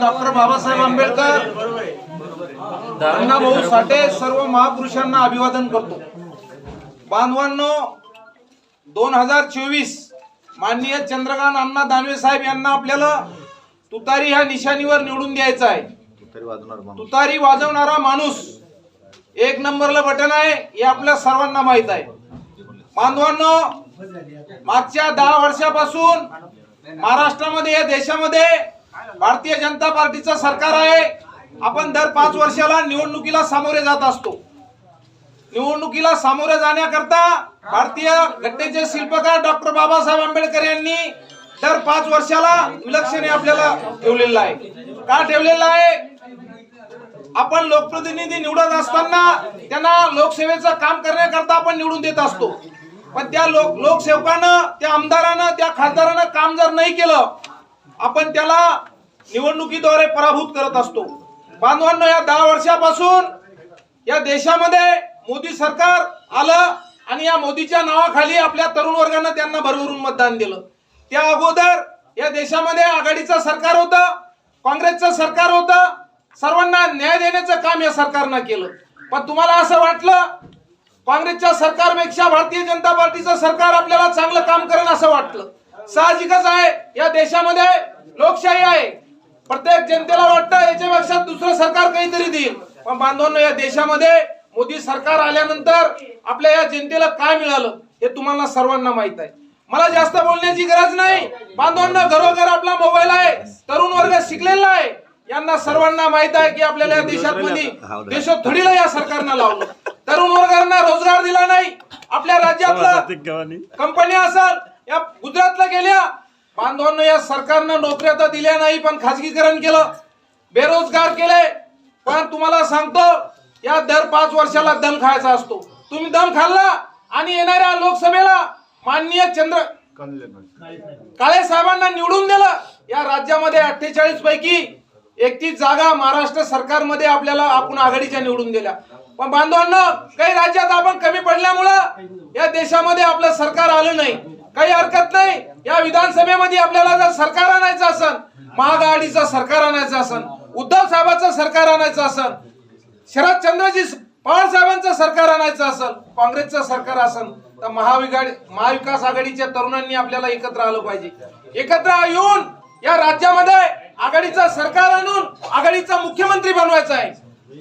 Doctor Babasaheb Ambedkar. Annabhau Sathe सर्व महापुरुषांना अभिवादन करतो. बांधवांनो दोन हजार चोवीस माननीय चंद्रकांत अण्णा दानवे साहेब यांना आपल्याला तुतारी ह्या निशाणीवर निवडून द्यायचं आहे. तुतारी वाजवणारा माणूस एक नंबरला बटन आहे हे आपल्या सर्वांना माहीत आहे. बांधवांनो मागच्या दहा वर्षापासून महाराष्ट्रामध्ये या देशामध्ये भारतीय जनता पार्टीचं सरकार आहे. आपण दर पाच वर्षाला निवडणुकीला सामोरे जात असतो. निवडणुकीला सामोरे जाण्याकरता भारतीय घटनेचे शिल्पकार डॉक्टर बाबासाहेब आंबेडकर यांनी दर पाच वर्षाला विलक्षणे आपल्याला ठेवलेलं आहे. का ठेवलेलं आहे? आपण लोकप्रतिनिधी निवडत असताना त्यांना लोकसेवेचं काम करण्याकरता आपण निवडून देत असतो. पण त्या लोक लोकसेवकानं त्या आमदारानं त्या खासदारानं काम जर नाही केलं आपण त्याला निवडणुकीद्वारे पराभूत करत असतो. बांधवांनो या दहा वर्षापासून या देशामध्ये मोदी सरकार आलं आणि या मोदीच्या नावाखाली आपल्या तरुण वर्गानं त्यांना भरभरून मतदान दिलं. त्या अगोदर या देशामध्ये आघाडीचं सरकार होतं काँग्रेसचं सरकार होतं सर्वांना न्याय देण्याचं काम या सरकारनं केलं. पण तुम्हाला असं वाटलं काँग्रेसच्या सरकारपेक्षा भारतीय जनता पार्टीचं सरकार आपल्याला चांगलं काम करेल असं वाटलं? साहजिकच आहे या देशामध्ये लोकशाही आहे. प्रत्येक जनतेला वाटतं याच्यापेक्षा दुसरं सरकार काहीतरी देईल. पण बांधवांनो या देशामध्ये मोदी सरकार आल्यानंतर आपल्या या जनतेला काय मिळालं हे तुम्हाला सर्वांना माहीत आहे. मला जास्त बोलण्याची गरज नाही. बांधवांना घरोघर आपला मोबाईल आहे. तरुण वर्ग शिकलेला आहे. यांना सर्वांना माहीत आहे की आपल्याला या देशात मध्ये देशात थोडीला या सरकारनं लावलं. तरुण वर्गांना रोजगार दिला नाही. आपल्या राज्यातलं कंपनी असल या गुजरातला गेल्या बांधवांना या सरकारनं नोकऱ्या तर दिल्या नाही पण खाजगीकरण केलं. बेरोजगार केले. पण तुम्हाला सांगतो या दर पाच वर्षाला दम खायचा असतो. तुम्ही दम खाल्ला आणि येणाऱ्या लोकसभेला माननीय चंद्र काळे साहेबांना निवडून दिलं. या राज्यामध्ये अठ्ठेचाळीस पैकी एकतीस जागा महाराष्ट्र सरकारमध्ये आपल्याला आपण आघाडीच्या निवडून दिल्या. पण बांधवांना काही राज्यात आपण कमी पडल्यामुळं या देशामध्ये आपलं सरकार आलं नाही. काही हरकत नाही. या विधानसभेमध्ये आपल्याला जर सरकार आणायचं असन महाआघाडीचं सरकार आणायचं असन उद्धव साहेबांचं सरकार आणायचं असन शरदचंद्रजी पवार साहेबांचं सरकार आणायचं असेल काँग्रेसचं सरकार असेल तर महाविगाडी महाविकास आघाडीच्या तरुणांनी आपल्याला एकत्र आलं पाहिजे. एकत्र येऊन या राज्यामध्ये आघाडीचं सरकार आणून आघाडीचा मुख्यमंत्री बनवायचा आहे.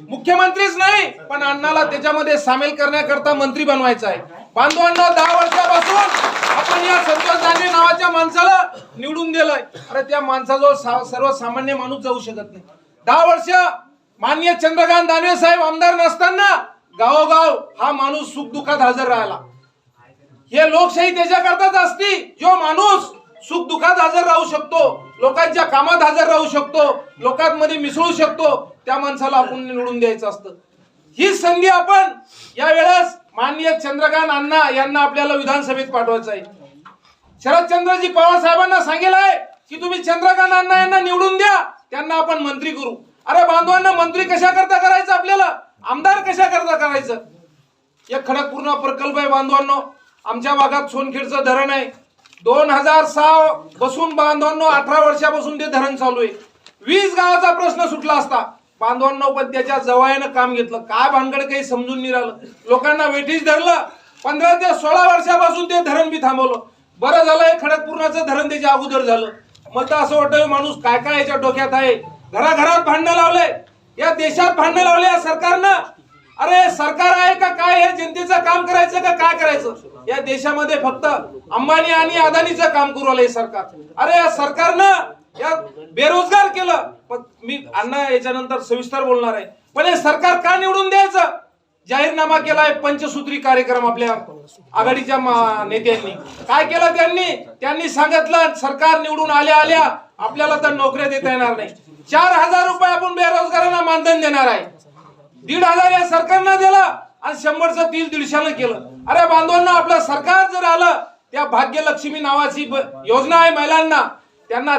मुख्यमंत्रीच नाही पण अण्णाला त्याच्यामध्ये सामील करण्याकरता मंत्री बनवायचा आहे. बांधवांना दहा वर्षापासून आपण या संतोष दानवे नावाच्या माणसाला निवडून दिलंय. अरे त्या माणसाजवळ सर्वसामान्य माणूस जाऊ शकत नाही. दहा वर्ष माननीय चंद्रकांत दानवे साहेब आमदार नसताना गावोगाव हा माणूस सुख दुःखात हजर राहिला. हे लोकशाही त्याच्याकरताच असती. जो माणूस सुखात हजर राहू शकतो लोकांच्या कामात हजर राहू शकतो लोकांमध्ये मिसळू शकतो त्या माणसाला आपण निवडून द्यायचं असतं. ही संधी आपण या वेळेस माननीय चंद्रकांत अण्णा यांना आपल्याला विधानसभेत पाठवायचं आहे. शरदचंद्रजी पवार साहेबांना सांगेल आहे की तुम्ही चंद्रकांत अण्णा यांना निवडून द्या त्यांना आपण मंत्री करू. अरे बांधवांना मंत्री कशा करता करायचं आपल्याला? आमदार कशा करता करायचं? एक खडकपूर्ण प्रकल्प आहे बांधवांनो. आमच्या भागात सोनखेडचं धरण आहे. दोन हजार सहा बसून बांधवांनो अठरा वर्षापासून ते धरण चालू आहे. वीस गावाचा प्रश्न सुटला असता. बांधवांनो पण त्याच्या जवळनं काम घेतलं. काय भानगड काही समजून नाही राहिलं. लोकांना वेठीच धरलं. पंधरा ते सोळा वर्षापासून ते धरण बी थांबवलं. बरं झालं हे खडकपूर्णाचं धरण त्याच्या अगोदर झालं. मग तर असं वाटतं माणूस काय काय याच्या डोक्यात आहे? घराघरात भांडणं लावलंय. या देशात भांडणं लावले या सरकारनं. अरे सरकार आहे का? काय हे जनतेचं काम करायचं का? काय करायचं? या देशामध्ये फक्त अंबानी आणि अदानीचं काम करू आलंय सरकार. अरे या सरकारनं या बेरोजगार केलं. पण मी अण्णा याच्यानंतर सविस्तर बोलणार आहे. पण हे सरकार का निवडून द्यायचं? जाहीरनामा केलाय पंचसूत्री कार्यक्रम आपल्या आघाडीच्या नेत्यांनी. काय केलं त्यांनी? त्यांनी सांगितलं सरकार निवडून आल्या आल्या आपल्याला तर नोकऱ्या देता येणार नाही. चार हजार रुपये आपण बेरोजगारांना मानधन देणार आहे. दीड हजार या सरकारनं दिलं आणि शंभरचं तीन दीडशेनं केलं. अरे बांधवांना आपलं सरकार जर आलं त्या भाग्यलक्ष्मी नावाची योजना आहे महिलांना. त्यांना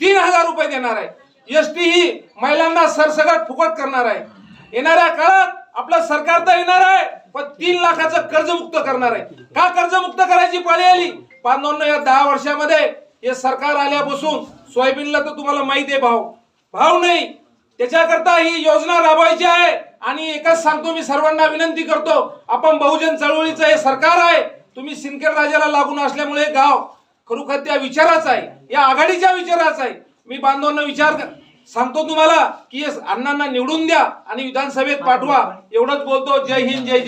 तीन हजार रुपये देणार आहे. एस टी ही महिलांना सरसगट फुकट करणार आहे. येणाऱ्या काळात आपलं सरकार तर येणार आहे पण तीन लाखाचं कर्जमुक्त करणार आहे. का कर्जमुक्त करायची पाळी आली? बांधवांना या दहा वर्षामध्ये हे सरकार आल्यापासून सोयाबीनला तर तुम्हाला माहिती आहे भाव. भाव नाही. त्याच्याकरता ही योजना राबवायची आहे. आणि एकच सांगतो मी सर्वांना विनंती करतो आपण बहुजन चळवळीचं हे सरकार आहे. तुम्ही सिंदखेड राजाला लागून असल्यामुळे गाव खरोखर त्या विचाराचा आहे. या आघाडीच्या विचाराचा आहे. मी बांधवांना विचार सांगतो तुम्हाला की अण्णांना निवडून द्या आणि विधानसभेत पाठवा. एवढंच बोलतो. जय हिंद जय